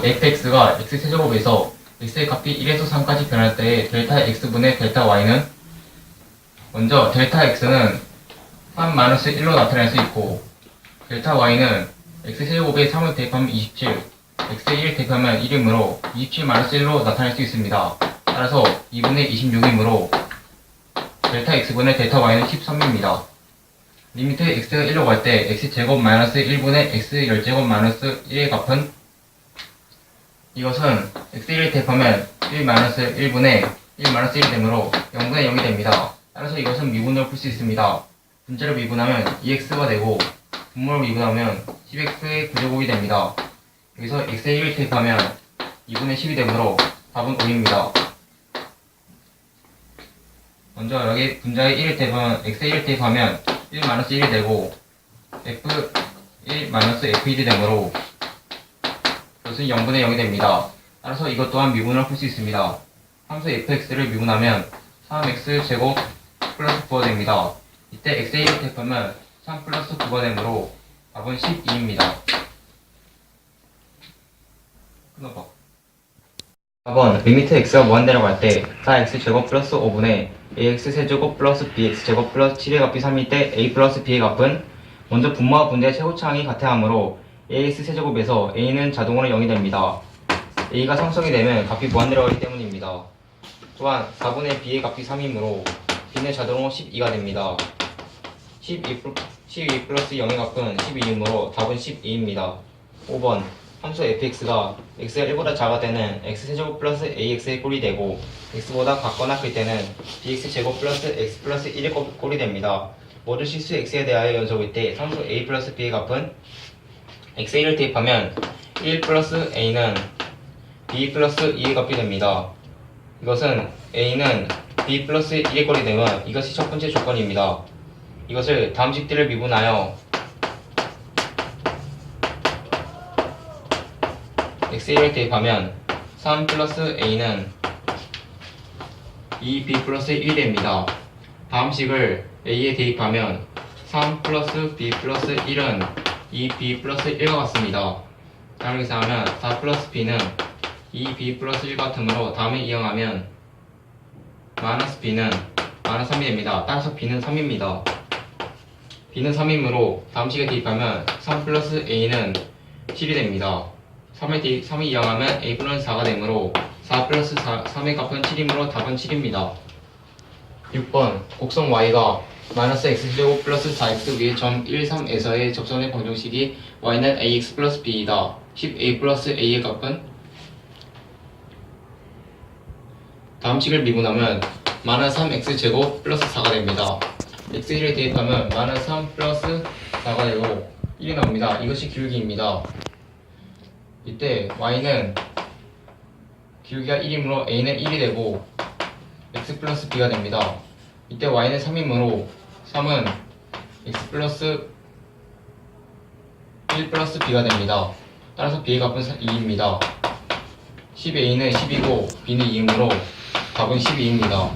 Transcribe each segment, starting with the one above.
함수 fx가 x세제곱에서 x의 값이 1에서 3까지 변할 때의 델타 x분의 델타 y는 먼저 델타 x는 3-1로 나타낼 수 있고 델타 y는 x세제곱에 3을 대입하면 27, x에 1 대입하면 1이므로 27-1로 나타낼 수 있습니다. 따라서 2분의 26이므로 델타 x분의 델타 y는 13입니다. 리미트 x가 1로 갈 때 x제곱 마이너스 1분의 x 열제곱 마이너스 1의 값은 이것은 x1을 대입하면 1 마이너스 1분의 1 마이너스 1이 되므로 0분의 0이 됩니다. 따라서 이것은 미분으로 풀 수 있습니다. 분자를 미분하면 2x가 되고 분모를 미분하면 10x의 구제곱이 됩니다. 여기서 x에 1을 대입하면 2분의 10이 되므로 답은 5입니다. 먼저 여기 분자에 1을 대입하면 x에 1을 대입하면 1 마이너스 1이 되고 f 1 마이너스 f1이 되므로 그것은 0분의 0이 됩니다. 따라서 이것 또한 미분을 풀 수 있습니다. 함수 fx를 미분하면 3x 제곱 플러스 9가 됩니다. 이때 x에 1을 대입하면 3 플러스 9가 되므로 답은 12입니다. 끊어봐. 4번 리미트 x가 무한대로 갈때 4x 제곱 플러스 5분의 ax 세제곱 플러스 bx 제곱 플러스 7의 값이 3일 때 a 플러스 b의 값은 먼저 분모와 분대의 최고차항이 같아 하므로 ax 세제곱에서 a는 자동으로 0이 됩니다. a가 상성이 되면 값이 무한대로 가기 때문입니다. 또한 4분의 b의 값이 3이므로 b는 자동으로 12가 됩니다. 12, 플- 12 플러스 0의 값은 12이므로 답은 12입니다. 5번 함수 fx가 x가 1보다 작아 때는 x세제곱 플러스 ax의 꼴이 되고 x보다 같거나 클 때는 bx제곱 플러스 x 플러스 1의 꼴- 꼴이 됩니다. 모든 실수 x에 대하여 연속일 때 함수 a 플러스 b의 값은 x에 1을 대입하면 1 플러스 a는 b 플러스 2의 값이 됩니다. 이것은 a는 b 플러스 1의 꼴이 되면 이것이 첫 번째 조건입니다. 이것을 다음 식들을 미분하여 x1을 대입하면 3 플러스 a는 2b 플러스 1이 됩니다. 다음 식을 a에 대입하면 3 플러스 b 플러스 1은 2b 플러스 1과 같습니다. 다음을 계산하면 4 플러스 b는 2b 플러스 1 같으므로 다음에 이용하면 마이너스 b는 마이너스 3이 됩니다. 따라서 b는 3입니다. b는 3이므로 다음 식에 대입하면 3 플러스 a는 7이 됩니다. 3에 대입, 3이 이항하면 a 플러스 4가 되므로 4 플러스 4, 3의 값은 7이므로 답은 7입니다. 6번 곡선 y가 마이너스 x제곱 플러스 4x 위에 점 1, 3에서의 접선의 방정식이 y는 ax 플러스 b이다. 10a 플러스 a의 값은 다음 식을 미분하면 마이너스 3x 제곱 플러스 4가 됩니다. x1을 대입하면 마이너스 3 플러스 4가 되고 1이 나옵니다. 이것이 기울기입니다. 이때 y는 기울기가 1이므로 a는 1이 되고 x 플러스 b가 됩니다. 이때 y는 3이므로 3은 x 플러스 1 플러스 b가 됩니다. 따라서 b의 값은 2입니다. 10a는 10이고 b는 2이므로 답은 12입니다.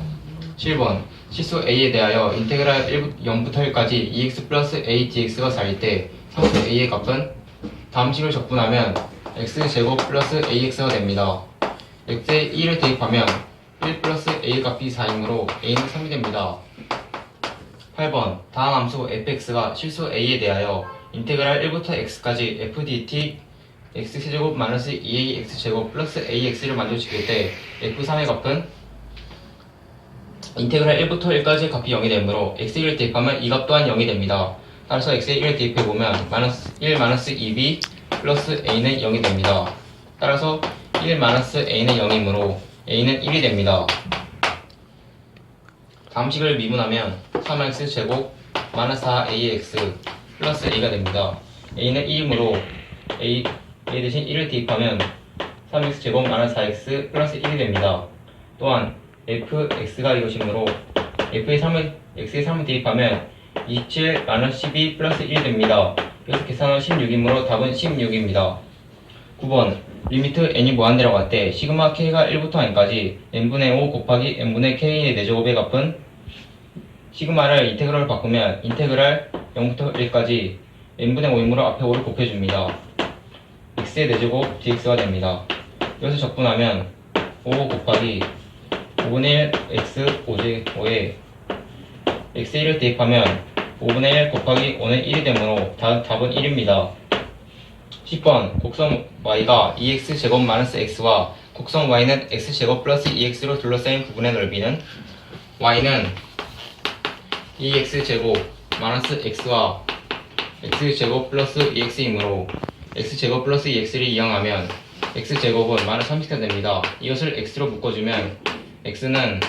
7번 실수 a에 대하여 인테그랄 1, 0부터 1까지 2x 플러스 a dx가 4일 때 상수 a의 값은 다음 식을 적분하면 x제곱 플러스 ax가 됩니다. x에 1을 대입하면 1 플러스 a 값이 4이므로 a는 3이 됩니다. 8번 다음 함수 fx가 실수 a에 대하여 인테그랄 1부터 x까지 f dt x제곱 마이너스 2ax제곱 플러스 ax를 만들어지게 때 f3의 값은 인테그랄 1부터 1까지의 값이 0이 되므로 x1을 대입하면 이 값 또한 0이 됩니다. 따라서 x에 1을 대입해보면 마이너스 1 마이너스 2b 플러스 a는 0이 됩니다. 따라서 1 마이너스 a는 0이므로 a는 1이 됩니다. 다음 식을 미분하면 3x 제곱 마이너스 4ax 플러스 a가 됩니다. a는 1이므로 a, a 대신 1을 대입하면 3x 제곱 마이너스 4x 플러스 1이 됩니다. 또한 fx가 이것이므로 f의 3을 x의 3을 대입하면 27 마이너스 12 플러스 1이 됩니다. 그래서 계산은 16이므로 답은 16입니다. 9번 리미트 n이 무한대로 갈때 시그마 k가 1부터 n까지 n분의 5 곱하기 n분의 k의 4제곱의 값은 시그마를 인테그랄로 바꾸면 인테그랄 0부터 1까지 n분의 5이므로 앞에 5를 곱해줍니다. x의 4제곱 dx가 됩니다. 이것을 적분하면 5 곱하기 5분의 1 x 5제 5에 x의 1을 대입하면 5분의 1 곱하기 5는 1이 되므로 다, 답은 1입니다. 10번 곡선 y가 2x 제곱 마이너스 x와 곡선 y는 x 제곱 플러스 2x로 둘러싸인 부분의 넓이는 y는 2x 제곱 마이너스 x와 x 제곱 플러스 2x이므로 x 제곱 플러스 2x를 이용하면 x 제곱은 마이너스 30가 됩니다. 이것을 x로 묶어주면 x는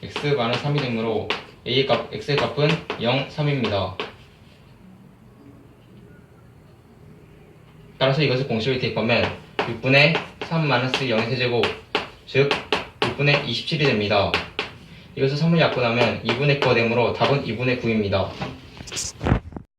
x 마이너스 3이 되므로 a의 값, x의 값은 0, 3입니다. 따라서 이것을 공식을 대입하면 6분의 3 마이너스 0의 세제곱 즉 6분의 27이 됩니다. 이것을 3을 약분하면 2분의 9가 되므로 답은 2분의 9입니다.